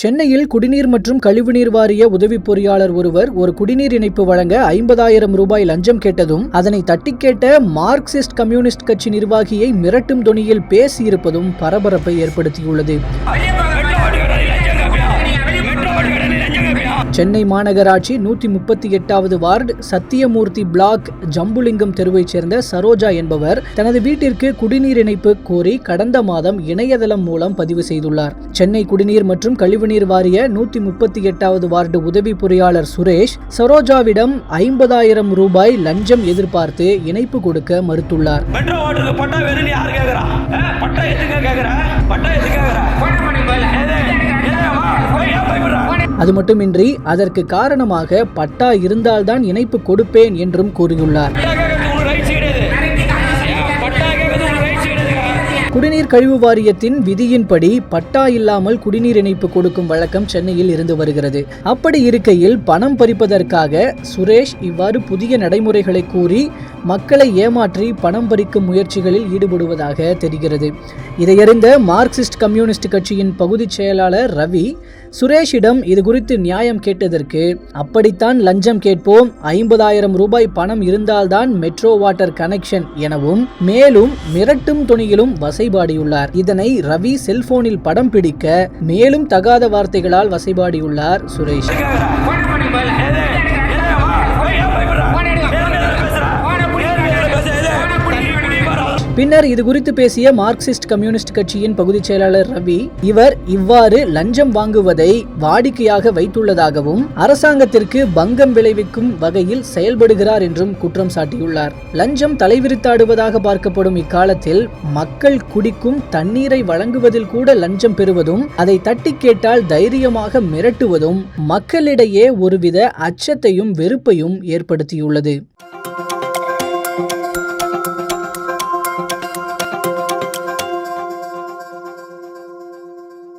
சென்னையில் குடிநீர் மற்றும் கழிவுநீர் வாரிய உதவி பொறியாளர் ஒருவர் ஒரு குடிநீர் இணைப்பு வழங்க ஐம்பதாயிரம் ரூபாய் லஞ்சம் கேட்டதும் அதனை தட்டி கேட்ட மார்க்சிஸ்ட் கம்யூனிஸ்ட் கட்சி நிர்வாகியை மிரட்டும் தொனியில் பேசியிருப்பதும் பரபரப்பை ஏற்படுத்தியுள்ளது. சென்னை மாநகராட்சி நூற்றி முப்பத்தி எட்டாவது வார்டு சத்தியமூர்த்தி பிளாக் ஜம்புலிங்கம் தெருவைச் சேர்ந்த சரோஜா என்பவர் தனது வீட்டிற்கு குடிநீர் இணைப்பு கோரி கடந்த மாதம் இணையதளம் மூலம் பதிவு செய்துள்ளார். சென்னை குடிநீர் மற்றும் கழிவுநீர் வாரிய நூற்றி முப்பத்தி எட்டாவது வார்டு உதவி பொறியாளர் சுரேஷ் சரோஜாவிடம் ஐம்பதாயிரம் ரூபாய் லஞ்சம் எதிர்பார்த்து இணைப்பு கொடுக்க மறுத்துள்ளார். அது மட்டுமின்றி அதற்கு காரணமாக பட்டா இருந்தால்தான் இணைப்பு கொடுப்பேன் என்றும் கூறியுள்ளார். குடிநீர் கழிவு வாரியத்தின் விதியின்படி பட்டா இல்லாமல் குடிநீர் இணைப்பு கொடுக்கும் வழக்கம் சென்னையில் இருந்து வருகிறது. அப்படி இருக்கையில் பணம் பறிப்பதற்காக சுரேஷ் இவ்வாறு புதிய நடைமுறைகளை கூறி மக்களை ஏமாற்றி பணம் பறிக்கும் முயற்சிகளில் ஈடுபடுவதாக தெரிகிறது. இதையறிந்த மார்க்சிஸ்ட் கம்யூனிஸ்ட் கட்சியின் பகுதிச் செயலாளர் ரவி சுரேஷிடம் இது குறித்து நியாயம் கேட்டதற்கு அப்படித்தான் லஞ்சம் கேட்போம். ஐம்பதாயிரம் ரூபாய் பணம் இருந்தால்தான் மெட்ரோ வாட்டர் கனெக்ஷன் எனவும் மேலும் மிரட்டும் துணியிலும் வசைபாடியுள்ளார். இதனை ரவி செல்போனில் படம் பிடிக்க மேலும் தகாத வார்த்தைகளால் வசைபாடியுள்ளார் சுரேஷ். பின்னர் இது குறித்து பேசிய மார்க்சிஸ்ட் கம்யூனிஸ்ட் கட்சியின் பகுதிச் செயலாளர் ரவி இவர் இவ்வாறு லஞ்சம் வாங்குவதை வாடிக்கையாக வைத்துள்ளதாகவும் அரசாங்கத்திற்கு பங்கம் விளைவிக்கும் வகையில் செயல்படுகிறார் என்றும் குற்றம் சாட்டியுள்ளார். லஞ்சம் தலைவிரித்தாடுவதாக பார்க்கப்படும் இக்காலத்தில் மக்கள் குடிக்கும் தண்ணீரை வழங்குவதில் கூட லஞ்சம் பெறுவதும் அதை தட்டி கேட்டால் தைரியமாக மிரட்டுவதும் மக்களிடையே ஒருவித அச்சத்தையும் வெறுப்பையும் ஏற்படுத்தியுள்ளது.